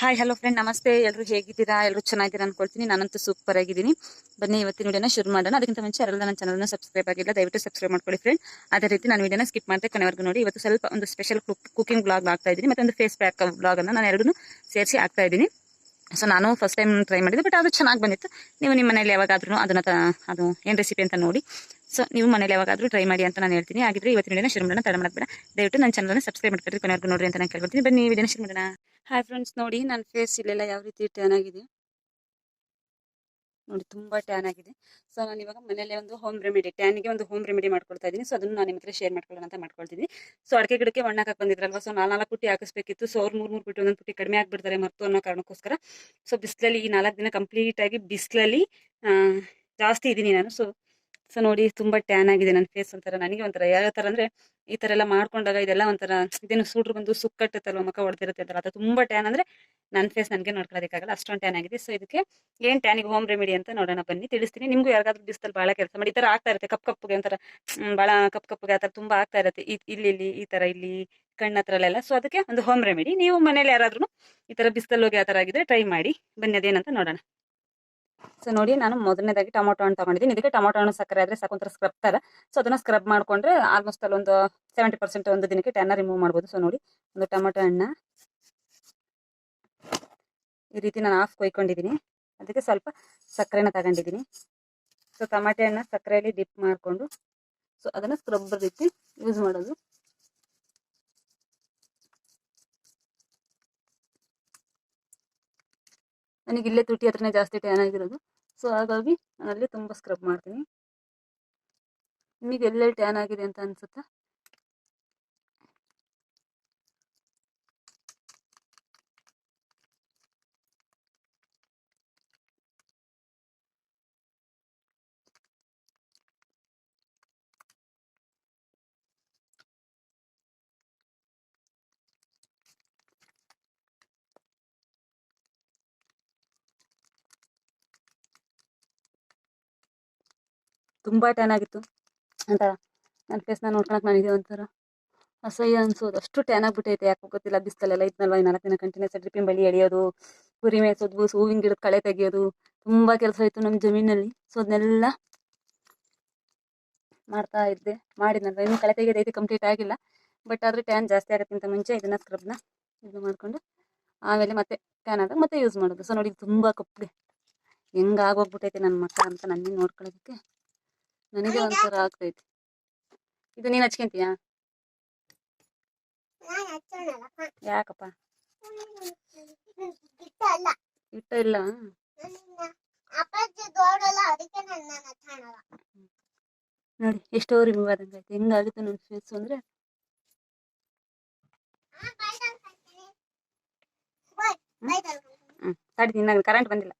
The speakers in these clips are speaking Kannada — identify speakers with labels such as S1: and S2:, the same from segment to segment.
S1: ಹಾಯ್ ಹಲೋ ಫ್ರೆಂಡ್ ನಮಸ್ತೆ ಎಲ್ಲರೂ ಹೇಗಿದ್ದೀರಾ? ಎಲ್ಲರೂ ಚೆನ್ನಾಗಿದ್ದೀರಾ ಅನ್ಕೊಳ್ತೀನಿ. ನಾನಂತೂ ಸೂಪರ್ ಆಗಿದ್ದೀನಿ. ಬನ್ನಿ, ಇವತ್ತಿನ ವಿಡಿಯೋನ ಶುರು ಮಾಡೋಣ. ಅದಕ್ಕಿಂತ ಮುಂಚೆ ಯಾರೆಲ್ಲ ನನ್ನ ಚಾನಲ್ನ ಸಬ್ಸ್ಕ್ರೈಬ್ ಆಗಿಲ್ಲ, ದಯವಿಟ್ಟು ಸಬ್ಸ್ಕ್ರೈಬ್ ಮಾಡ್ಕೊಳ್ಳಿ ಫ್ರೆಂಡ್ ಅದೇ ರೀತಿ ನಾನು ವಿಡಿಯೋನ ಸ್ಕಿಪ್ ಮಾಡ್ತಾ ಕೊನೆವರೆಗೂ ನೋಡಿ. ಇವತ್ತು ಸ್ವಲ್ಪ ಒಂದು ಸ್ಪೆಷಲ್ ಕುಕಿಂಗ್ ಬ್ಲಾಗ್ ಆಗ್ತಾ ಇದ್ದೀನಿ. ಮತ್ತೆ ಫೇಸ್ ಪ್ಯಾಕ್ ಬ್ಲಾಗ್ ಅನ್ನು ನಾನು ಎರಡೂ ಸೇರಿಸಿ ಆಗ್ತಾ ಇದ್ದೀನಿ. ಸೊ ನಾನು ಫಸ್ಟ್ ಟೈಮ್ ಟ್ರೈ ಮಾಡಿದ್ದೆ ಬಟ್ ಅದು ಚೆನ್ನಾಗಿ ಬಂದಿತ್ತು. ನೀವು ನಿಮ್ಮ ಮನೇಲಿ ಯಾವಾಗಾದ್ರೂ ಅದನ್ನ ಅದು ಏನು ರೆಸಿಪಿ ಅಂತ ನೋಡಿ. ಸೊ ನೀವು ಮನೇಲಿ ಯಾವಾಗಾದ್ರೂ ಟ್ರೈ ಮಾಡಿ ಅಂತ ನಾನು ಹೇಳ್ತೀನಿ. ಹಾಗಿದ್ರೆ ಇವತ್ತಿನ ಶುರು ಮಾಡೋಣ. ತಡ ಮಾಡಬೇಡ ಬೇಡ. ದಯವಿಟ್ಟು ನನ್ನ ಚಾನಲ್ನ ಸಬ್ಸ್ಕ್ರೈಬ್ ಕೊನೆ ಕೊನೆವರೆಗೂ ನೋಡ್ರಿ ಅಂತ ನಾನು ಕೇಳ್ಕೊಳ್ತೀನಿ ಬನ್ನಿ ವಿಡಿಯೋನ ಶುರು ಮಾಡೋಣ. ಹಾಯ್ ಫ್ರೆಂಡ್ಸ್ ನೋಡಿ, ನನ್ನ ಫೇಸ್ ಇಲ್ಲೆಲ್ಲ ಯಾವ ರೀತಿ ಟ್ಯಾನ್ ಆಗಿದೆ? ನೋಡಿ, ತುಂಬಾ ಟ್ಯಾನ್ ಆಗಿದೆ. ಸೊ ನಾನು ಇವಾಗ ಮನೇಲೆ ಒಂದು ಹೋಮ್ ರೆಮಿಡಿ ಟ್ಯಾನಿಗೆ ಒಂದು ಹೋಮ್ ರೆಮಿಡಿ ಮಾಡ್ಕೊಳ್ತಾ ಇದ್ದೀನಿ ಸೊ ಅದನ್ನು ನಾನು ನಿಮ್ಮ ಹತ್ರ ಶೇರ್ ಮಾಡ್ಕೊಳ್ಳೋಣ ಅಂತ ಮಾಡ್ಕೊಳ್ತೀನಿ. ಸೊ ಅಡಿಕೆ ಗಿಡಕ್ಕೆ ಮಣ್ಣು ಹಾಕಕ್ಕೆ ಬಂದಿದ್ರಲ್ವಾ? ಸೊ ನಾಲ್ಕು ಪುಟ್ಟಿ ಹಾಕಿಸ್ಬೇಕಿತ್ತು. ಸೊ ಅವ್ರು ಮೂರು ಮೂರು ಪುಟ್ಟಿ, ಒಂದೊಂದು ಪುಟ್ಟಿ ಕಡಿಮೆ ಆಗಿಬಿಡ್ತಾರೆ ಮರ್ತು ಅನ್ನೋ ಕಾರಣಕ್ಕೋಸ್ಕರ. ಸೊ ಬಿಸಿಲಲ್ಲಿ ಈ ನಾಲ್ಕು ದಿನ ಕಂಪ್ಲೀಟ್ ಆಗಿ ಬಿಸಿಲಲ್ಲಿ ಜಾಸ್ತಿ ಇದ್ದೀನಿ ನಾನು. ಸೊ ಸೊ ನೋಡಿ ತುಂಬಾ ಟ್ಯಾನ್ ಆಗಿದೆ ನನ್ನ ಫೇಸ್ ಒಂಥರ. ನನಗೆ ಒಂಥರ ಯಾವ ತರ ಅಂದ್ರೆ ಈ ತರ ಎಲ್ಲ ಮಾಡ್ಕೊಂಡಾಗ ಇದೆಲ್ಲ ಒಂಥರ ಇದೇನು ಸೂಟ್ರು ಬಂದು ಸುಕ್ಕಟ್ಟತ್ತಲ್ವ ಮುಖ ಹೊಡೆದಿರುತ್ತೆ ಅಂತ ಅದು ತುಂಬಾ ಟ್ಯಾನ್ ಅಂದ್ರೆ ನನ್ನ ಫೇಸ್ ನನಗೆ ನೋಡ್ಕೊಳ್ಳೋದಕ್ಕಾಗಲ್ಲ. ಅಷ್ಟೊಂದು ಟ್ಯಾನ್ ಆಗಿದೆ. ಸೊ ಇದಕ್ಕೆ ಏನ್ ಟ್ಯಾನಿಗೆ ಹೋಮ್ ರೆಮಿಡಿ ಅಂತ ನೋಡೋಣ ಬನ್ನಿ. ತಿಳಿಸ್ತೀನಿ. ನಿಮ್ಗೂ ಯಾರಾದ್ರೂ ಬಿಸ್ತಲ್ಲಿ ಭಾಳ ಕೆಲಸ ಮಾಡಿ. ಈ ಥರ ಆಗ್ತಾ ಇರುತ್ತೆ. ಕಪ್ ಕಪ್ಪಗೆ ಒಂಥರ ಭಾಳ ಕಪ್ ಕಪ್ಪಗೆ ಆ ಥರ ತುಂಬಾ ಆಗ್ತಾ ಇರುತ್ತೆ. ಇಲ್ಲಿ ಇಲ್ಲಿ, ಈ ತರ ಇಲ್ಲಿ, ಕಣ್ಣ ಎಲ್ಲ ಸೊ ಅದಕ್ಕೆ ಒಂದು ಹೋಮ್ ರೆಮಿಡಿ ನೀವು ಮನೇಲಿ ಯಾರಾದ್ರೂ ಈ ತರ ಬಿಸ್ತಲ್ಲಿ ಹೋಗಿ ಆ ಥರ ಆಗಿದ್ರೆ ಟ್ರೈ ಮಾಡಿ. ಬನ್ನಿ, ಅದೇನಂತ ನೋಡೋಣ. ಸೊ ನೋಡಿ ನಾನು ಮೊದಲನೇದಾಗಿ ಟೊಮೊಟೊ ಹಣ್ಣು ತಗೊಂಡಿದ್ದೀನಿ. ಇದಕ್ಕೆ ಟೊಮೊಟೊ ಹಣ್ಣು ಸಕ್ಕರೆ ಆದರೆ ಸಾಕು ಒಂಥರ ಸ್ಕ್ರಬ್ ತರ. ಸೊ ಅದನ್ನು ಸ್ಕ್ರಬ್ ಮಾಡಿಕೊಂಡ್ರೆ ಆಲ್ಮೋಸ್ಟ್ ಅಲ್ಲೊಂದು ಸೆವೆಂಟಿ ಪರ್ಸೆಂಟ್ ಒಂದು ದಿನಕ್ಕೆ ಟ್ಯಾನ ರಿಮೂವ್ ಮಾಡ್ಬೋದು. ಸೊ ನೋಡಿ ಒಂದು ಟೊಮೊಟೊ ಹಣ್ಣ. ಈ ರೀತಿ ನಾನು ಹಾಫ್ ಕೊಯ್ಕೊಂಡಿದ್ದೀನಿ. ಅದಕ್ಕೆ ಸ್ವಲ್ಪ ಸಕ್ಕರೆನ ತಗೊಂಡಿದ್ದೀನಿ. ಸೊ ಟಮಾಟೆ ಹಣ್ಣು ಸಕ್ಕರೆಯಲ್ಲಿ ಡಿಪ್ ಮಾಡಿಕೊಂಡು ಸೊ ಅದನ್ನು ಸ್ಕ್ರಬ್ ರೀತಿ ಯೂಸ್ ಮಾಡೋದು. ನನಗೆ ಇಲ್ಲೇ ತುಟಿ ಹತ್ರನೇ ಜಾಸ್ತಿ ಟ್ಯಾನ್ ಆಗಿರೋದು. ಸೊ ಹಾಗಾಗಿ ನಾನು ಅಲ್ಲಿ ತುಂಬ ಸ್ಕ್ರಬ್ ಮಾಡ್ತೀನಿ. ನಿಮಗೆ ಎಲ್ಲೆಲ್ಲಿ ಟ್ಯಾನ್ ಆಗಿದೆ ಅಂತ ಅನ್ಸುತ್ತಾ? ತುಂಬ ಟ್ಯಾನ್ ಆಗಿತ್ತು. ಅಂತ ನನ್ನ ಫೇಸ್ನ ನೋಡ್ಕೊಳಕ್ಕೆ ನನಗೆ ಒಂಥರ ಅಸಹ್ಯ ಅನ್ಸೋದು. ಅಷ್ಟು ಟ್ಯಾನ್ ಆಗ್ಬಿಟ್ಟೈತೆ. ಯಾಕೋ ಗೊತ್ತಿಲ್ಲ ಬಿಸ್ತಲೆಲ್ಲ ಇದ್ನಲ್ವ? ಈ ನಾಲ್ಕು ದಿನ ಕಂಟಿನ್ಯೂಸ್ ಡ್ರಿಪ್ಪಿನ ಬಳಿ ಎಳೆಯೋದು, ಕುರಿ ಮೇಯ್ಸೋದು ಹೂವಿನ ಗಿಡದ ಕಳೆ ತೆಗಿಯೋದು, ತುಂಬ ಕೆಲಸ ಇತ್ತು ನಮ್ಮ ಜಮೀನಲ್ಲಿ. ಸೊ ಅದನ್ನೆಲ್ಲ ಮಾಡ್ತಾ ಇದ್ದೆ. ಮಾಡಿದ್ನಲ್ವ? ಇನ್ನೂ ಕಳೆ ತೆಗಿಯೋದೈತೆ ಕಂಪ್ಲೀಟ್ ಆಗಿಲ್ಲ. ಬಟ್ ಆದರೆ ಟ್ಯಾನ್ ಜಾಸ್ತಿ ಆಗೋಕ್ಕಿಂತ ಮುಂಚೆ ಇದನ್ನ ಸ್ಕ್ರಬ್ನ ಇದು ಮಾಡಿಕೊಂಡು, ಆಮೇಲೆ ಮತ್ತೆ ಟ್ಯಾನ್ ಆದಾಗ ಮತ್ತೆ ಯೂಸ್ ಮಾಡೋದು. ಸೊ ನೋಡಿ ತುಂಬ ಕಪ್ಪೆ ಹೆಂಗೆ ಆಗೋಗ್ಬಿಟ್ಟೈತೆ ನನ್ನ ಮಕ್ಕ ಅಂತ ನನ್ನ ನೋಡ್ಕೊಳ್ಳೋದಕ್ಕೆ ನನಗೆ ಒಂಥರ ಆಗ್ತೈತಿ. ಇದು ನೀನ್ ಹಚ್ಕೊಂತೀಯ?
S2: ನಾನ್.
S1: ಯಾಕಪ್ಪ. ಇಟ್ಟ ಇಲ್ಲ?
S2: ನಾನು ನಾನು.
S1: ನೋಡಿ ಎಷ್ಟೋ ರಿಮೂವ್ ಆದಂಗೆ ಆಯ್ತು. ಹೆಂಗಾಗುತ್ತೆ ನನ್ನ ಫೇಸ್ ಅಂದ್ರೆ. ಹ್ಮ್? ತಡಿ ನಂಗೆ ಕರೆಂಟ್ ಬಂದಿಲ್ಲ.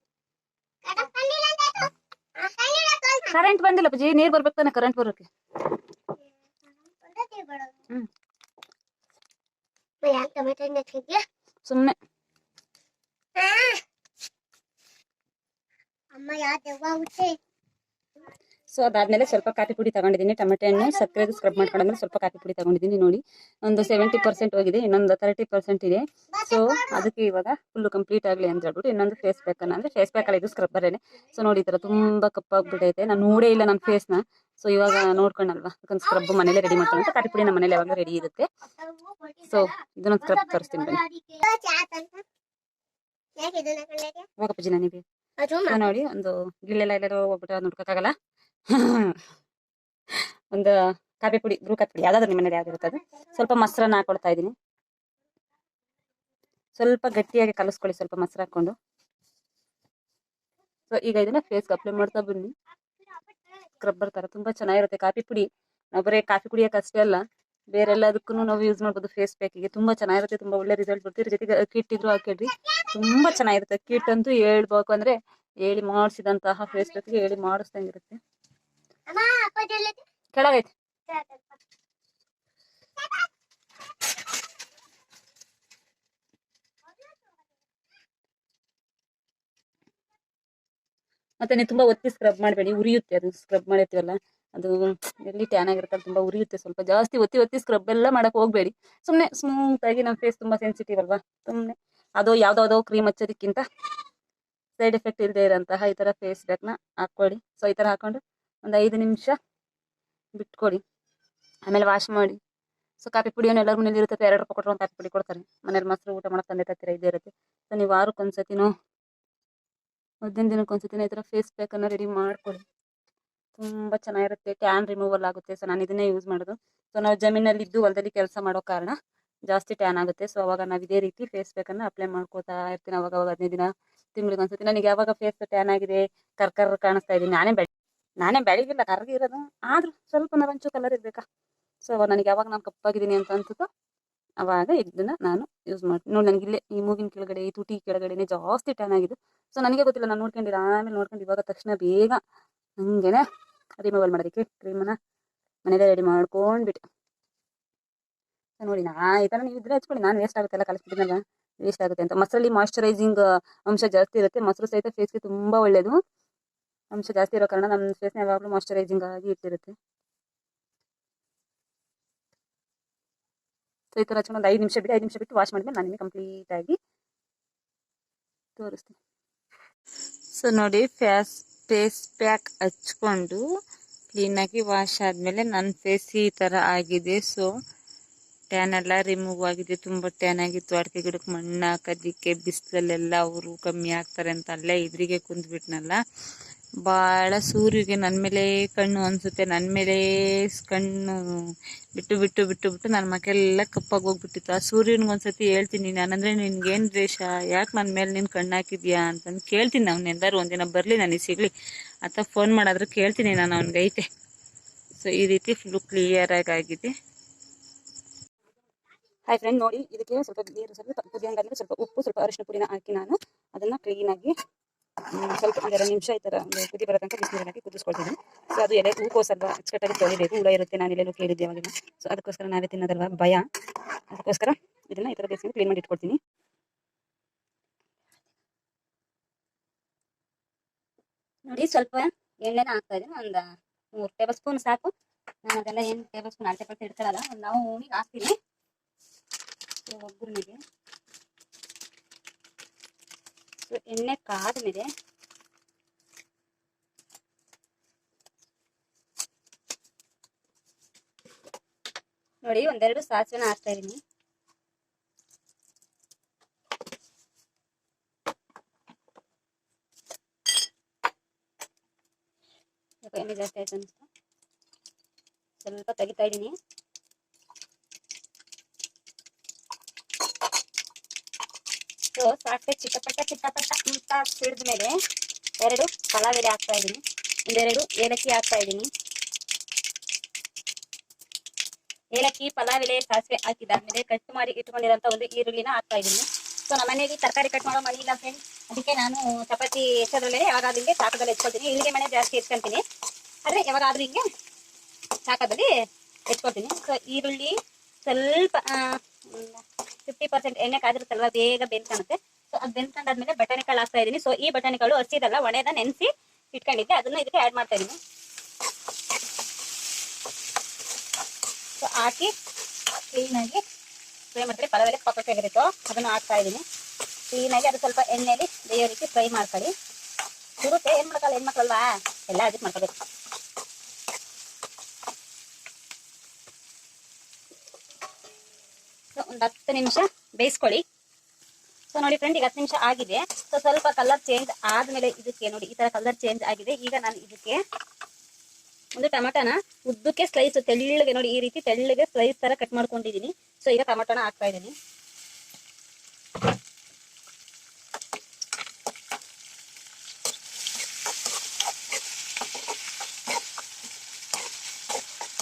S1: ಕರೆಂಟ್ ಬಂದಿಲ್ಲ ಪೂಜಿ ನೀರ್ ಬರ್ಬೇಕು ತಾನೆ ಕರೆಂಟ್ ಬರೋಕೆ
S2: ಪದ್ಧತಿ ಬಿಡೋದು.
S1: ಹ್ಮ್.
S2: ಬೈ, ಯಾಕ್ ಟೊಮೆಟೊ ಹಣ್ಣ್ ಹಚ್ಚಿದ್ಯಾ?
S1: ಸುಮ್ಮನೆ
S2: ಆ. ಅಮ್ಮ ಯಾ ದೆವ್ವ ಹುಟ್ಟಿ
S1: ಸೊ ಅದಾದ್ಮೇಲೆ ಸ್ವಲ್ಪ ಕಾಫಿ ಪುಡಿ ತಗೊಂಡಿದ್ದೀನಿ. ಟೊಮೆಟೊ ಹಣ್ಣು ಸಕ್ಕರೆ ಸ್ಕ್ರಬ್ ಮಾಡ್ಕೊಂಡ್ಮೇಲೆ ಸ್ವಲ್ಪ ಕಾಫಿ ಪುಡಿ ತಗೊಂಡಿದ್ದೀನಿ ನೋಡಿ. ಒಂದು ಸೆವೆಂಟಿ ಪರ್ಸೆಂಟ್ ಹೋಗಿದೆ ಇನ್ನೊಂದು ತರ್ಟಿ ಪರ್ಸೆಂಟ್ ಇದೆ. ಸೊ ಅದಕ್ಕೆ ಇವಾಗ ಫುಲ್ ಕಂಪ್ಲೀಟ್ ಆಗಲಿ ಅಂತ ಹೇಳ್ಬಿಟ್ಟು ಇನ್ನೊಂದು ಫೇಸ್ ಪ್ಯಾಕ್ ಅನ್ನ ಅಂದ್ರೆ ಫೇಸ್ ಪ್ಯಾಕಲ್ಲಿ ಇದು ಸ್ಕ್ರಬ್ ಬರೇನೆ. ಸೊ ನೋಡಿ ಈ ಥರ ತುಂಬ ಕಪ್ಪಾಗ್ಬಿಟ್ಟೈತೆ. ನಾನು ನೋಡೇ ಇಲ್ಲ ನನ್ನ ಫೇಸ್ನ ಸೊ ಇವಾಗ ನೋಡ್ಕೊಂಡಲ್ವಾ? ಅದಕ್ಕೊಂದು ಸ್ಕ್ರಬ್ ಮನೇಲೆ ರೆಡಿ ಮಾಡ್ಕೊಂಡು ಕಾಫಿ ಪುಡಿ ನಮ್ಮ ಮನೇಲಿ ಯಾವಾಗ ರೆಡಿ ಇರುತ್ತೆ. ಸೊ ಇದನ್ನೊಂದು ಸ್ಕ್ರಬ್ ತರಿಸ್ತೀನಿ ಬನ್ನಿ. ಇವಾಗ ಪೂಜೆ ನನಗೆ ನೋಡಿ ಒಂದು ಗಿಲ್ಲೆಲ್ಲ ಎಲ್ಲರೂ ಹೋಗ್ಬಿಟ್ಟು ನೋಡ್ಕೊಕ್ಕಾಗಲ್ಲ? ಒಂದು ಕಾಫಿ ಪುಡಿ, ಬ್ರೂ ಕಾಫಿ ಪುಡಿ, ಯಾವ್ದಾದ್ರು ನಿಮ್ಮ ಮನೇಲಿ ಅದು ಸ್ವಲ್ಪ ಮೊಸರನ್ನ ಹಾಕೊಳ್ತಾ ಇದ್ದೀನಿ. ಸ್ವಲ್ಪ ಗಟ್ಟಿಯಾಗಿ ಕಲಿಸ್ಕೊಳ್ಳಿ, ಸ್ವಲ್ಪ ಮೊಸರು ಹಾಕೊಂಡು ಸೊ ಈಗ ಇದನ್ನ ಫೇಸ್ಗೆ ಅಪ್ಲೈ ಮಾಡ್ತಾ ಬನ್ನಿ. ಸ್ಕ್ರಬ್ಬರ್ ತರ ತುಂಬಾ ಚೆನ್ನಾಗಿರುತ್ತೆ. ಕಾಫಿ ಪುಡಿ, ನಾವು ಬರೀ ಕಾಫಿ ಕುಡಿಯಕ್ಕೆ ಅಷ್ಟೇ ಅಲ್ಲ ಬೇರೆ ಎಲ್ಲದಕ್ಕೂ ನಾವು ಯೂಸ್ ಮಾಡ್ಬೋದು ಫೇಸ್ ಪ್ಯಾಕಿಗೆ ತುಂಬಾ ಚೆನ್ನಾಗಿರುತ್ತೆ, ತುಂಬಾ ಒಳ್ಳೆ ರಿಸಲ್ಟ್ ಬರುತ್ತೆ. ಜೊತೆಗೆ ಕಿಟ್ ಇದ್ರು ಹಾಕಿಡ್ರಿ ತುಂಬಾ ಚೆನ್ನಾಗಿರುತ್ತೆ. ಕಿಟ್ ಅಂತೂ ಹೇಳ್ಬೇಕು ಅಂದ್ರೆ ಹೇಳಿ ಮಾಡಿಸಿದಂತಹ ಫೇಸ್ ಪ್ಯಾಕ್ಗೆ ಹೇಳಿ ಮಾಡಿಸ್ದಂಗಿರುತ್ತೆ? ಕೆಳಗೈತೆ. ಮತ್ತೆ ನೀವು ತುಂಬಾ ಒತ್ತಿ ಸ್ಕ್ರಬ್ ಮಾಡಬೇಡಿ, ಉರಿಯುತ್ತೆ ಅದು ಸ್ಕ್ರಬ್ ಮಾಡಿರ್ತೀವಲ್ಲ ಅದು ಎಲ್ಲಿ ಟ್ಯಾನ್ ಆಗಿರುತ್ತೆ ತುಂಬಾ ಉರಿಯುತ್ತೆ, ಸ್ವಲ್ಪ ಜಾಸ್ತಿ ಒತ್ತಿ ಒತ್ತಿ ಸ್ಕ್ರಬ್ ಎಲ್ಲ ಮಾಡಕ್ ಹೋಗ್ಬೇಡಿ. ಸುಮ್ಮನೆ ಸ್ಮೂತ್ ಆಗಿ ನಮ್ಮ ಫೇಸ್ ತುಂಬಾ ಸೆನ್ಸಿಟಿವ್ ಅಲ್ವಾ? ಸುಮ್ಮನೆ
S3: ಅದು ಯಾವ್ದಾವ್ದೋ ಕ್ರೀಮ್ ಹಚ್ಚೋದಕ್ಕಿಂತ ಸೈಡ್ ಎಫೆಕ್ಟ್ ಇಲ್ಲದೆ ಇರೋಂತಹ ಈ ತರ ಫೇಸ್ ಪ್ಯಾಕ್ನ ಹಾಕೊಳ್ಳಿ ಸೊ ಈ ತರ ಹಾಕೊಂಡು ಒಂದು ಐದು ನಿಮಿಷ ಬಿಟ್ಕೊಡಿ. ಆಮೇಲೆ ವಾಶ್ ಮಾಡಿ. ಸೊ ಕಾಫಿ ಪುಡಿಯನ್ನು ಎಲ್ಲರ ಮನೇಲಿ ಇರುತ್ತೆ. ಎರಡು ರೂಪಾಯಿ ಕೊಟ್ಟರು ಒಂದು ಕಾಫಿ ಪುಡಿ ಕೊಡ್ತಾರೆ. ಮನೇಲಿ ಮೊಸರು ಊಟ ಮಾಡೋ ತಂದೆ ತತ್ತಿರ ಇದೇ ಇರುತ್ತೆ. ಸೊ ನೀವು ವಾರಕ್ಕೆ ಒಂದ್ಸತಿನೋ ಹದಿನೈದು ದಿನಕ್ಕೆ ಒಂದ್ಸತಿನೋ ಈ ಥರ ಫೇಸ್ ಪ್ಯಾಕನ್ನು ರೆಡಿ ಮಾಡ್ಕೊಳ್ಳಿ ತುಂಬ ಚೆನ್ನಾಗಿರುತ್ತೆ. ಟ್ಯಾನ್ ರಿಮೂವಲ್ ಆಗುತ್ತೆ. ಸೊ ನಾನು ಇದನ್ನೇ ಯೂಸ್ ಮಾಡೋದು. ಸೊ ನಾವು ಜಮೀನಲ್ಲಿ ಇದ್ದು ಹೊಲದಲ್ಲಿ ಕೆಲಸ ಮಾಡೋ ಕಾರಣ ಜಾಸ್ತಿ ಟ್ಯಾನ್ ಆಗುತ್ತೆ. ಸೊ ಅವಾಗ ನಾವು ಇದೇ ರೀತಿ ಫೇಸ್ ಪ್ಯಾಕನ್ನು ಅಪ್ಲೈ ಮಾಡ್ಕೋತಾ ಇರ್ತೀನಿ. ಅವಾಗ ಅವಾಗ ಹದಿನೈದು ದಿನ ತಿಂಗಳಿಗೆ ಒಂದ್ಸತಿ ನನಗೆ ಯಾವಾಗ ಫೇಸ್ ಟ್ಯಾನ್ ಆಗಿದೆ, ಕರ್ಕರ್ ಕಾಣಿಸ್ತಾ ಇದ್ದೀನಿ ನಾನೇ ನಾನೇ ಬೆಳಗಿಲ್ಲ ಕರ್ಗಿ ಇರೋದು. ಆದ್ರೂ ಸ್ವಲ್ಪ ಒಂಚೂರು ಕಲರ್ ಇರ್ಬೇಕಾ? ಸೊ ನನಗೆ ಯಾವಾಗ ನಾನು ಕಪ್ಪಾಗಿದ್ದೀನಿ ಅಂತ ಅನ್ಸುತ್ತೋ ಅವಾಗ ಇದನ್ನ ನಾನು ಯೂಸ್ ಮಾಡ್ತೀನಿ ನೋಡಿ ನನಗೆ ಇಲ್ಲೇ ಈ ಮೂಗಿನ ಕೆಳಗಡೆ, ಈ ತುಟಿ ಕೆಳಗಡೆನೆ ಜಾಸ್ತಿ ಟ್ಯಾನ್ ಆಗಿದೆ. ಸೊ ನನಗೆ ಗೊತ್ತಿಲ್ಲ, ನಾನು ನೋಡ್ಕೊಂಡಿಲ್ಲ ಆಮೇಲೆ ನೋಡ್ಕೊಂಡು ಇವಾಗ ತಕ್ಷಣ ಬೇಗ ಹಂಗೆನೆ ರಿಮೂವಲ್ ಮಾಡೋದಕ್ಕೆ ಕ್ರೀಮನ್ನ ಮನೇಲೆ ರೆಡಿ ಮಾಡ್ಕೊಂಡ್ಬಿಟ್ಟೆ. ನೋಡಿ, ನಾ ಈ ಥರ ನೀವು ಇದ್ರೆ ಹಚ್ಕೊಳ್ಳಿ. ನಾನು ವೇಸ್ಟ್ ಆಗುತ್ತೆ ಎಲ್ಲ ಕಲಿಸ್ಬಿಟ್ಟಿದ್ದಲ್ಲ ವೇಸ್ಟ್ ಆಗುತ್ತೆ ಅಂತ. ಮೊಸರಲ್ಲಿ ಮಾಯ್ಶ್ಚರೈಸಿಂಗ್ ಅಂಶ ಜಾಸ್ತಿ ಇರುತ್ತೆ. ಮೊಸರು ಸಹಿತ ಫೇಸ್ಗೆ ತುಂಬ ಒಳ್ಳೆಯದು ಅಂಶ ಜಾಸ್ತಿ ಇರೋ ಕಾರಣ ನಮ್ಮ ಫೇಸ್ನ ಯಾವಾಗಲೂ ಮಾಯಶ್ಚರೈಸಿಂಗ್ ಆಗಿ ಇಟ್ಟಿರುತ್ತೆ. ಸೊ ಈ ಥರ ಹಚ್ಕೊಂಡು ಒಂದು ಐದು ನಿಮಿಷ ಬಿಟ್ಟು ಐದು ನಿಮಿಷ ಬಿಟ್ಟು ವಾಶ್ ಮಾಡಿದ್ಮೇಲೆ ನಾನು ನಿಮಗೆ ಕಂಪ್ಲೀಟ್ ಆಗಿ ತೋರಿಸ್ತೀನಿ.
S4: ಸೊ ನೋಡಿ ಫ್ಯಾಸ್ ಫೇಸ್ ಪ್ಯಾಕ್ ಹಚ್ಕೊಂಡು ಕ್ಲೀನಾಗಿ ವಾಶ್ ಆದಮೇಲೆ ನನ್ನ ಫೇಸ್ ಈ ಥರ ಆಗಿದೆ. ಸೊ ಟ್ಯಾನ್ ಎಲ್ಲ ರಿಮೂವ್ ಆಗಿದೆ. ತುಂಬ ಟ್ಯಾನ್ ಆಗಿತ್ತು. ಅಡಿಕೆ ಗಿಡಕ್ಕೆ ಮಣ್ಣು ಹಾಕೋದಿಕ್ಕೆ ಬಿಸಿಲಲ್ಲೆಲ್ಲ ಅವರು ಕಮ್ಮಿ ಆಗ್ತಾರೆ ಅಂತ ಅಲ್ಲೇ ಇದ್ರಿಗೆ ಕುಂತ್ಬಿಟ್ನಲ್ಲ ಭಾಳ ಸೂರ್ಯಗೆ ನನ್ನ ಮೇಲೆ ಕಣ್ಣು ಅನಿಸುತ್ತೆ. ನನ್ನ ಮೇಲೆ ಕಣ್ಣು ಬಿಟ್ಟು ಬಿಟ್ಟು ಬಿಟ್ಟು ಬಿಟ್ಟು ನನ್ನ ಮಕ್ಕೆಲ್ಲ ಕಪ್ಪಾಗಿ ಹೋಗ್ಬಿಟ್ಟಿತ್ತು. ಆ ಸೂರ್ಯನಿಗೆ ಒಂದ್ಸತಿ ಹೇಳ್ತೀನಿ ನಾನಂದ್ರೆ ನಿನ್ಗೇನು ದ್ವೇಷ? ಯಾಕೆ ನನ್ನ ಮೇಲೆ ನೀನು ಕಣ್ಣು ಹಾಕಿದ್ಯಾ? ಅಂತಂದು ಕೇಳ್ತೀನಿ ಅವ್ನು ಎಂದಾರು ಒಂದಿನ. ಬರಲಿ ನನಗೆ ಸಿಗಲಿ. ಅಂತ ಫೋನ್ ಮಾಡಿದ್ರೆ ಕೇಳ್ತೀನಿ ನಾನು ಅವ್ನಿಗೆ ಐತೆ. ಸೊ ಈ ರೀತಿ ಫುಲ್ಲು ಕ್ಲಿಯರಾಗಿ ಆಗಿದೆ.
S3: ಹಾಯ್ ಫ್ರೆಂಡ್ ನೋಡಿ, ಇದಕ್ಕೆ ಸ್ವಲ್ಪ ನೀರು, ಸ್ವಲ್ಪ ಕುದಿಯಂಗಾದ್ರೆ ಸ್ವಲ್ಪ ಉಪ್ಪು, ಸ್ವಲ್ಪ ಅರಿಶಿನ ಪುಡಿನ ಹಾಕಿ ನಾನು ಅದನ್ನ ಕ್ಲೀನಾಗಿ ಸ್ವಲ್ಪ ಒಂದು ಎರಡು ನಿಮಿಷ ಈ ಥರ ಒಂದು ಕುದಿ ಬರೋ ತನಕ ಹಾಕಿ ಕುದಿಸ್ಕೊಳ್ತೀನಿ. ಸೊ ಅದು ಎಲೆ ಹೂಕೋಸಲ್ವಾ ಅಚ್ಚುಕಟ್ಟಾಗಿ ತೊಳಿಬೇಕು. ಹುಳ ಇರುತ್ತೆ, ನಾನು ಎಲ್ಲೆಲ್ಲೂ ಕೇಳಿದ್ದೆ ಅವಾಗಿನ ಸೊ ಅದಕ್ಕೋಸ್ಕರ ನಾವೇ ತಿನ್ನೋದಲ್ವಾ? ಭಯ. ಅದಕ್ಕೋಸ್ಕರ ಇದನ್ನ ಈ ಥರ ಬೇಸಿಗೆ ಕ್ಲೀನ್ ಮಾಡಿ ಇಟ್ಕೊಳ್ತೀನಿ
S1: ನೋಡಿ, ಸ್ವಲ್ಪ ಎಣ್ಣೆನ ಹಾಕ್ತಾ ಇದ್ದೀನಿ. ಒಂದು ಮೂರು ಟೇಬಲ್ ಸ್ಪೂನ್ ಸಾಕು. ನಾನು ಅದೆಲ್ಲ ಏನು ಟೇಬಲ್ ಸ್ಪೂನ್ ಅಳತೆ ಪಟ್ಟು ಇಡ್ತಾರಲ್ಲ ನಾವು ಹೂವಿಗೆ ಹಾಕ್ತೀನಿ ಒಗ್ಗರಣೆಗೆ. ಸೊ ಎಣ್ಣೆ ಕಾದ್ಮೇಲೆ ನೋಡಿ ಒಂದೆರಡು ಸಾಸಿವೆನ ಹಾಕ್ತಾ ಸ್ವಲ್ಪ ಎಣ್ಣೆ ಜಾಸ್ತಿ ಆಯ್ತು ಅನಿಸ್ತು ಸ್ವಲ್ಪ ತೆಗಿತಾ ಇದ್ದೀನಿ. ಸೊ ಸಾಸಿವೆ ಚಿಕ್ಕಪಟ್ಟ ಚಿಟ್ಟಪಟ್ಟ ಅಂತ ಸಿಡಿದ ಮೇಲೆ ಎರಡು ಪಲಾವ್ ಎಲೆ ಹಾಕ್ತಾ ಇದ್ದೀನಿ. ಒಂದೆರಡು ಏಲಕ್ಕಿ ಹಾಕ್ತಾ ಇದ್ದೀನಿ. ಏಲಕ್ಕಿ ಪಲಾವ್ ಎಲೆ ಸಾಸಿವೆ ಹಾಕಿದಾದ್ಮೇಲೆ ಕಟ್ ಮಾಡಿ ಇಟ್ಕೊಂಡಿರೋಂಥ ಒಂದು ಈರುಳ್ಳಿನ ಹಾಕ್ತಾ ಇದ್ದೀನಿ. ಸೊ ನಮ್ಮ ಮನೆಗೆ ತರಕಾರಿ ಕಟ್ ಮಾಡೋ ಮನೆ ಇಲ್ಲ ಫ್ರೆಂಡ್ ಅದಕ್ಕೆ ನಾನು ಚಪಾತಿ ಹೆಚ್ಚೋದ್ರಲ್ಲೇ ಯಾವಾಗಾದ್ರೂ ಹಿಂಗೆ ಚಾಕದಲ್ಲಿ ಹೆಚ್ಕೊಳ್ತೀನಿ ಇಲ್ಲಿಗೆ ಮನೆ ಜಾಸ್ತಿ ಹೆಚ್ಕೊಂತೀನಿ ಆದರೆ ಯಾವಾಗಾದ್ರೂ ಹಿಂಗೆ ಚಾಕದಲ್ಲಿ ಹೆಚ್ಕೊಳ್ತೀನಿ ಸೊ ಈರುಳ್ಳಿ ಸ್ವಲ್ಪ ಫಿಫ್ಟಿ ಪರ್ಸೆಂಟ್ ಎಣ್ಣೆ ಕಾದಿರುತ್ತಲ್ವ ಬೇಗ ಬೆಂದ್ಕಾಣುತ್ತೆ ಸೊ ಅದು ಬೆಂದ್ಕೊಂಡಾದ್ಮೇಲೆ ಬಟಾಣಿ ಕಾಳು ಹಾಕ್ತಾ ಇದ್ದೀನಿ ಸೊ ಈ ಬಟಾಣಿಕಾಳು ಹಸಿದಲ್ಲ ಒಣೆದ ನೆನೆಸಿ ಇಟ್ಕೊಂಡಿದ್ದೆ. ಅದನ್ನ ಇದಕ್ಕೆ ಆ್ಯಡ್ ಮಾಡ್ತಾ ಇದ್ದೀನಿ ಸೊ ಹಾಕಿ ಕ್ಲೀನಾಗಿ ಫ್ರೈ ಮಾಡ್ತಾರೆ ಪಲಾವೆಲ್ಲ ಪಕ್ಕಕ್ಕೆ ಆಗಿರುತ್ತೋ, ಅದನ್ನು ಹಾಕ್ತಾ ಇದ್ದೀನಿ ಕ್ಲೀನಾಗಿ ಅದು ಸ್ವಲ್ಪ ಎಣ್ಣೆಯಲ್ಲಿ ಬೇಯೋ ರೀತಿ ಫ್ರೈ ಮಾಡ್ಕೊಳ್ಳಿ. ಸುರುತ್ತೆ ಮಾಡ್ಕೊಳ್ಳಿ ಹೆಣ್ಮಕ್ಳಲ್ವಾ ಎಲ್ಲ ಅದಕ್ಕೆ ಮಾಡ್ಕೋಬೇಕು. ಒಂದು ಹತ್ತು ನಿಮಿಷ ಬೇಯಿಸ್ಕೊಳ್ಳಿ. ಸೊ ನೋಡಿ ಫ್ರೆಂಡ್ ಈಗ ಹತ್ತು ನಿಮಿಷ ಆಗಿದೆ. ಸೊ ಸ್ವಲ್ಪ ಕಲರ್ ಚೇಂಜ್ ಆದ್ಮೇಲೆ ಇದಕ್ಕೆ ನೋಡಿ, ಈ ತರ ಕಲರ್ ಚೇಂಜ್ ಆಗಿದೆ. ಈಗ ನಾನು ಇದಕ್ಕೆ ಒಂದು ಟೊಮೆಟೊನ ಉದ್ದಕ್ಕೆ ಸ್ಲೈಸ್ ತೆಳ್ಳಗೆ ನೋಡಿ, ಈ ರೀತಿ ತೆಳ್ಳಗೆ ಸ್ಲೈಸ್ ತರ ಕಟ್ ಮಾಡ್ಕೊಂಡಿದೀನಿ ಸೊ ಈಗ ಟೊಮೆಟೊನ ಹಾಕ್ತಾ ಇದ್ದೀನಿ.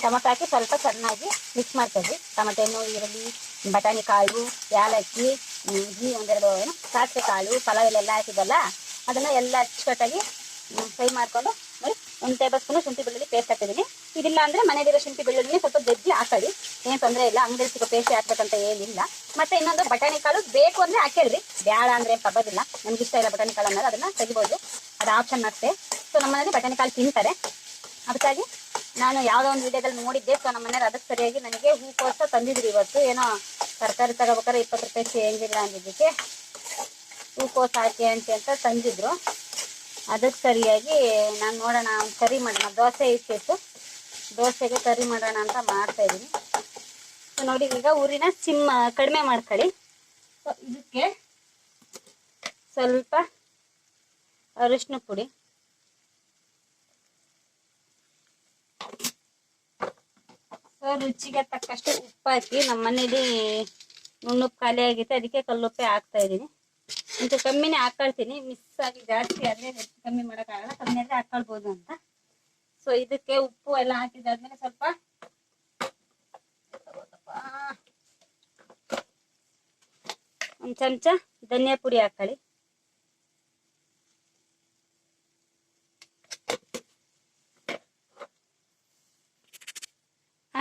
S1: ಟೊಮೆಟೊ ಹಾಕಿ ಸ್ವಲ್ಪ ಚೆನ್ನಾಗಿ ಮಿಕ್ಸ್ ಮಾಡ್ಕೊಳ್ಳಿ ಟೊಮೆಟೊ ಹಣ್ಣು ಈರುಳ್ಳಿ ಬಟಾಣಿ ಕಾಳು, ಏಲಕ್ಕಿ ಈ ಒಂದೆರಡು ಏನು ಸಾಸಿವೆ ಕಾಳು, ಪಲಾವ್ ಎಲ್ಲ ಹಾಕಿದಲ್ಲ ಅದನ್ನ ಎಲ್ಲ ಅಚ್ಚುಕಟ್ಟಾಗಿ ಫ್ರೈ ಮಾಡ್ಕೊಂಡು ನೋಡಿ, ಒಂದು ಟೇಬಲ್ ಸ್ಪೂನ್ ಶುಂಠಿ ಬೆಳ್ಳುಳ್ಳಿ ಪೇಸ್ಟ್ ಹಾಕಿದ್ದೀನಿ ಇದಿಲ್ಲ ಅಂದ್ರೆ ಮನೆಯಲ್ಲಿರೋ ಶುಂಠಿ ಬೆಳ್ಳುಳ್ಳಿ ಸ್ವಲ್ಪ ಜಜ್ಜಿ ಹಾಕೊಳ್ಳಿ ಏನು ತೊಂದರೆ ಇಲ್ಲ ಅಂಗಡಿ ಸಿಗೋ ಪೇಸ್ಟ್ ಹಾಕ್ಬೇಕಂತ ಏನಿಲ್ಲ. ಮತ್ತೆ ಇನ್ನೊಂದು ಬಟಾಣಿ ಕಾಳು ಬೇಕು ಅಂದ್ರೆ ಹಾಕಿದ್ರಿ ಬೇಡ ಅಂದ್ರೆ ಪರ್ವಾಗಿಲ್ಲ. ನಮ್ಗೆ ಇಷ್ಟ ಇಲ್ಲ ಬಟಾಣಿ ಕಾಳು ಅನ್ನೋದು ಅದನ್ನ ತೆಗಿಬೋದು. ಅದು ಆಪ್ಷನ್ ಅಷ್ಟೇ ಸೊ ನಮ್ಮ ಮನೇಲಿ ಬಟಾಣಿ ಕಾಳು ತಿಂತಾರೆ. ಅದಕ್ಕಾಗಿ ನಾನು ಯಾವುದೋ ಒಂದು ವಿಡಿಯೋದಲ್ಲಿ ನೋಡಿದ್ದೆ ಸೊ ನಮ್ಮ ಮನೇಲಿ ಅದಕ್ಕೆ ಸರಿಯಾಗಿ ನನಗೆ ಹೂಕೋಸ ತಂದಿದ್ರು ಇವತ್ತು. ಏನೋ ತರಕಾರಿ ತಗೋಬೇಕಾದ್ರೆ ಇಪ್ಪತ್ತು ರೂಪಾಯಿ ಚೇಂಜ್ ಇಲ್ಲ ಅಂದಿದ್ದಕ್ಕೆ ಹೂಕೋಸು ಹಾಕಿ ಅಂತ ಅಂತ ತಂದಿದ್ರು. ಅದಕ್ಕೆ ಸರಿಯಾಗಿ ನಾನು ನೋಡೋಣ, ಒಂದು ಕರಿ ಮಾಡೋಣ. ದೋಸೆ ಇಟ್ಟಿತ್ತು ದೋಸೆಗೆ ಕರಿ ಮಾಡೋಣ ಅಂತ ಮಾಡ್ತಾ ಇದ್ದೀನಿ. ಸೊ ನೋಡಿ, ಈಗ ಊರಿನ ಸಿಮ್ಮ ಕಡಿಮೆ ಮಾಡ್ಕೊಳ್ಳಿ. ಸೊ ಇದಕ್ಕೆ ಸ್ವಲ್ಪ ಅರಿಶಿನ ಪುಡಿ. ರುಚಿಗೆ ತಕ್ಕಷ್ಟು ಉಪ್ಪು ಹಾಕಿ ನಮ್ಮ ಮನೇಲಿ ನುಣ್ಣುಪ್ಪು ಖಾಲಿ ಆಗಿತ್ತು, ಅದಕ್ಕೆ ಕಲ್ಲುಪ್ಪೆ ಹಾಕ್ತಾ ಇದ್ದೀನಿ. ಇಂಚು ಕಮ್ಮಿನೇ ಹಾಕೊಳ್ತೀನಿ ಮಿಸ್ ಆಗಿ ಜಾಸ್ತಿ ಆದರೆ ಕಮ್ಮಿ ಮಾಡೋಕ್ಕಾಗಲ್ಲ, ಕಮ್ಮಿ ಆದರೆ ಹಾಕೊಳ್ಬೋದು ಅಂತ. ಸೊ ಇದಕ್ಕೆ ಉಪ್ಪು ಎಲ್ಲ ಹಾಕಿದಾದ್ಮೇಲೆ ಸ್ವಲ್ಪ ಒಂದು ಚಮಚ ಧನಿಯಾ ಪುಡಿ ಹಾಕೊಳ್ಳಿ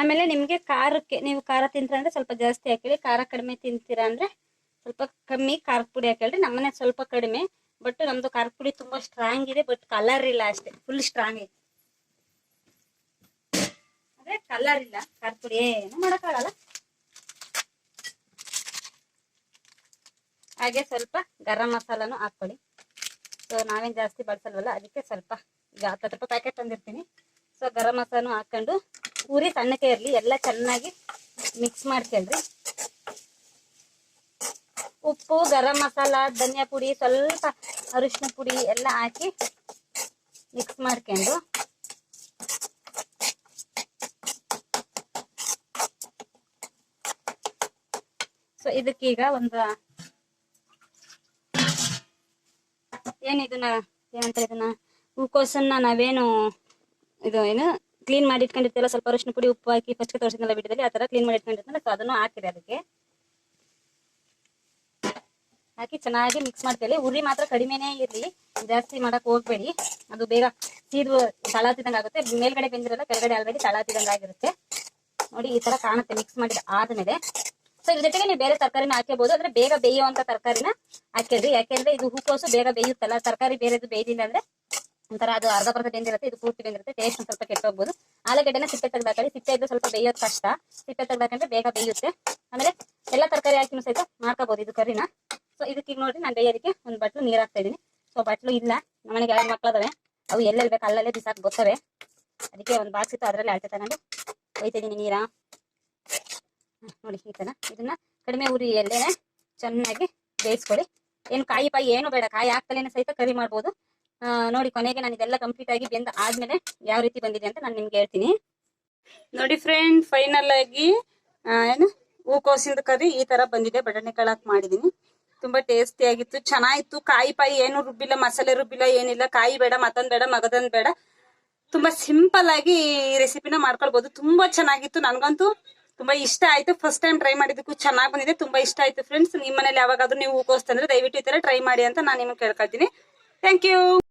S1: ಆಮೇಲೆ ನಿಮಗೆ ಖಾರಕ್ಕೆ, ನೀವು ಖಾರ ತಿಂತೀರ ಅಂದ್ರೆ ಸ್ವಲ್ಪ ಜಾಸ್ತಿ ಹಾಕಿರಿ. ಖಾರ ಕಡಿಮೆ ತಿಂತೀರಾ ಅಂದ್ರೆ ಸ್ವಲ್ಪ ಕಮ್ಮಿ ಖಾರದ ಪುಡಿ ಹಾಕೊಳ್ಳಿ ನಮ್ಮನೆ ಸ್ವಲ್ಪ ಕಡಿಮೆ. ಬಟ್ ನಮ್ಮದು ಖಾರದ ಪುಡಿ ತುಂಬ ಸ್ಟ್ರಾಂಗ್ ಇದೆ ಬಟ್ ಕಲರ್ ಇಲ್ಲ ಅಷ್ಟೇ. ಫುಲ್ ಸ್ಟ್ರಾಂಗ್ ಇದೆ. ಅದೇ ಕಲರ್ ಇಲ್ಲ. ಖಾರದ ಪುಡಿ ಏನು ಮಾಡೋಕ್ಕಾಗಲ್ಲ. ಹಾಗೆ ಸ್ವಲ್ಪ ಗರಂ ಮಸಾಲಾನು ಹಾಕ್ಕೊಳ್ಳಿ. ಸೊ ನಾವೇನ್ ಜಾಸ್ತಿ ಬಳಸಲ್ವಲ್ಲ, ಅದಕ್ಕೆ ಸ್ವಲ್ಪ ಈಗ ರೂಪಾಯಿ ಪ್ಯಾಕೆಟ್ ತಂದಿರ್ತೀನಿ. ಸೊ ಗರಂ ಮಸಾಲಾನು ಹಾಕೊಂಡು ಪೂರಿ ಸಣ್ಣಕ್ಕೆ ಇರಲಿ, ಎಲ್ಲ ಚೆನ್ನಾಗಿ ಮಿಕ್ಸ್ ಮಾಡ್ಕೊಳ್ರಿ ಉಪ್ಪು, ಗರಂ ಮಸಾಲ, ಧನಿಯಾ ಪುಡಿ, ಸ್ವಲ್ಪ ಅರಿಶಿನ ಪುಡಿ ಎಲ್ಲ ಹಾಕಿ ಮಿಕ್ಸ್ ಮಾಡ್ಕೊಂಡು. ಸೊ ಇದಕ್ಕೀಗ ಒಂದು ಏನಿದನ್ನ ಏನಂತ ಇದನ್ನ ಹೂಕೋಸನ್ನ ನಾವೇನು ಇದು, ಏನು ಕ್ಲೀನ್ ಮಾಡಿ ಇಟ್ಕೊಂಡಿರ್ತೀವಲ್ಲ ಸ್ವಲ್ಪ ಅರಿಶಿನ ಪುಡಿ ಉಪ್ಪು ಹಾಕಿ ಫಸ್ಟ್ ತೋರಿಸಿದ್ನಲ್ಲ ವಿಡಿಯೋದಲ್ಲಿ ಆ ತರ ಕ್ಲೀನ್ ಮಾಡಿ ಇಟ್ಕೊಂಡಿರ್ತೀನಲ್ಲ ಸೊ ಅದನ್ನು ಹಾಕಿರಿ ಅದಕ್ಕೆ. ಹಾಕಿ ಚೆನ್ನಾಗಿ ಮಿಕ್ಸ್ ಮಾಡ್ತೀವಿ ಉರಿ ಮಾತ್ರ ಕಡಿಮೆನೇ ಇರಲಿ. ಜಾಸ್ತಿ ಮಾಡಕ್ ಹೋಗ್ಬೇಡಿ. ಅದು ಬೇಗ ಸೀದು ತಳಾತಿದಂಗೆ ಆಗುತ್ತೆ. ಮೇಲ್ಗಡೆ ಬೆಂದಿರಲ್ಲ, ಕೆಳಗಡೆ ಆಲ್ರೆಡಿ ತಳಾತಿದಂಗೆ ಆಗಿರುತ್ತೆ. ನೋಡಿ, ಈ ತರ ಕಾಣುತ್ತೆ ಮಿಕ್ಸ್ ಮಾಡಿದ ಆದಮೇಲೆ. ಸೊ ಇದ್ರ ಜೊತೆಗೆ ನೀವು ಬೇರೆ ತರಕಾರಿನ ಹಾಕಬಹುದು ಅಂದ್ರೆ ಬೇಗ ಬೇಯುವಂತ ತರಕಾರಿನ ಹಾಕಿದ್ರಿ ಯಾಕೆಂದ್ರೆ ಇದು ಹೂಕೋಸು ಬೇಗ ಬೇಯುತ್ತಲ್ಲ. ತರಕಾರಿ ಬೇರೆದು ಬೇಯ್ದಿಲ್ಲ ಅಂದ್ರೆ ಒಂಥರ ಅದು ಅರ್ಧ ಪರ್ಸೆಂಟ್ ಬೆಂದಿರುತ್ತೆ ಇದು ಪೂರ್ತಿ ಬೆಂದಿರುತ್ತೆ ಟೇಸ್ಟ್ ಒಂದು ಸ್ವಲ್ಪ ಕೆಟ್ಟೋಗ್ಬೋದು. ಆಲೂಗಡ್ಡೆನ ಸಿಪ್ಪೆ ತೆಗ್ದಾಕಳಿ ಸಿಪ್ಪೆ ಇದ್ರೆ ಸ್ವಲ್ಪ ಬೇಯೋದು ಕಷ್ಟ. ಸಿಪ್ಪೆ ತೆಗ್ದಾಕಂದ್ರೆ ಬೇಗ ಬೇಯುತ್ತೆ. ಆಮೇಲೆ ಎಲ್ಲ ತರಕಾರಿ ಹಾಕಿನೂ ಸಹಿತ ಮಾಡ್ಕೋಬಹುದು ಇದು ಕರಿನ. ಸೊ ಇದಕ್ಕೆ ಈಗ ನೋಡ್ರಿ ನಾನು ಬೇಯೋದಕ್ಕೆ ಒಂದು ಬಟ್ಲು ನೀರು ಹಾಕ್ತಾ ಇದ್ದೀನಿ ಸೊ ಬಟ್ಲು ಇಲ್ಲ. ನಮ್ಮನೆಗೆ ಎರಡು ಮಕ್ಕಳದವೆ ಅವು ಎಲ್ಲೆಲ್ಲಿ ಬೇಕು ಅಲ್ಲಲ್ಲೇ ಬಿಸಾಕ್ ಬರ್ತವೆ. ಅದಕ್ಕೆ ಒಂದು ಬಾಕ್ಸ್ ಇತ್ತು ಅದರಲ್ಲಿ ಅಳತೆ ತಗೊಂಡು ಒಯ್ತಿದ್ದೀನಿ ನೀರ. ಹ್ಮ್, ನೋಡಿ ಈ ತರ. ಇದನ್ನ ಕಡಿಮೆ ಉರಿಯಲ್ಲೇನೆ ಚೆನ್ನಾಗಿ ಬೇಯಿಸ್ಕೊಳ್ಳಿ. ಏನು ಕಾಯಿ ಪಾಯಿ ಏನು ಬೇಡ ಕಾಯಿ ಹಾಕ್ತಲೇನೆ ಸಹಿತ ಕರಿ ಮಾಡ್ಬೋದು. ನೋಡಿ, ಕೊನೆಗೆ ನಾನು ಇದೆಲ್ಲ ಕಂಪ್ಲೀಟ್ ಆಗಿ ಬೆಂದ ಆದ್ಮೇಲೆ ಯಾವ ರೀತಿ ಬಂದಿದೆ ಅಂತ ನಾನು ನಿಮ್ಗೆ ಹೇಳ್ತೀನಿ.
S5: ನೋಡಿ ಫ್ರೆಂಡ್ ಫೈನಲ್ ಆಗಿ ಏನು? ಹೂಕೋಸಿಂದ ಕರಿ ಈ ತರ ಬಂದಿದೆ. ಹಾಕಿ ಮಾಡಿದೀನಿ. ತುಂಬಾ ಟೇಸ್ಟಿ ಆಗಿತ್ತು. ಚೆನ್ನಾಗಿತ್ತು. ಕಾಯಿ ಪಾಯಿ ಏನು ರುಬ್ಬಿಲ್ಲ, ಮಸಾಲೆ ರುಬ್ಬಿಲ್ಲ, ಏನಿಲ್ಲ. ಕಾಯಿ ಬೇಡ ಮತ್ತೊಂದ್ ಬೇಡ ಮಗದೊಂದ್ ಬೇಡ. ತುಂಬಾ ಸಿಂಪಲ್ ಆಗಿ ಈ ರೆಸಿಪಿನ ಮಾಡ್ಕೊಳ್ಬಹುದು ತುಂಬಾ ಚೆನ್ನಾಗಿತ್ತು. ನನ್ಗಂತೂ ತುಂಬಾ ಇಷ್ಟ ಆಯ್ತು. ಫಸ್ಟ್ ಟೈಮ್ ಟ್ರೈ ಮಾಡಿದ್ದಕ್ಕೂ ಚೆನ್ನಾಗಿ ಬಂದಿದೆ. ತುಂಬಾ ಇಷ್ಟ ಆಯ್ತು ಫ್ರೆಂಡ್ಸ್ ನಿಮ್ಮ ಮನೇಲಿ ಯಾವಾಗಾದ್ರೂ ನೀವು ಹೂಕೋಸ್ತಂದ್ರೆ ದಯವಿಟ್ಟು ಈ ತರ ಟ್ರೈ ಮಾಡಿ ಅಂತ ನಾನು ನಿಮ್ಗೆ ಕೇಳ್ಕೊಳ್ತೀನಿ. Thank you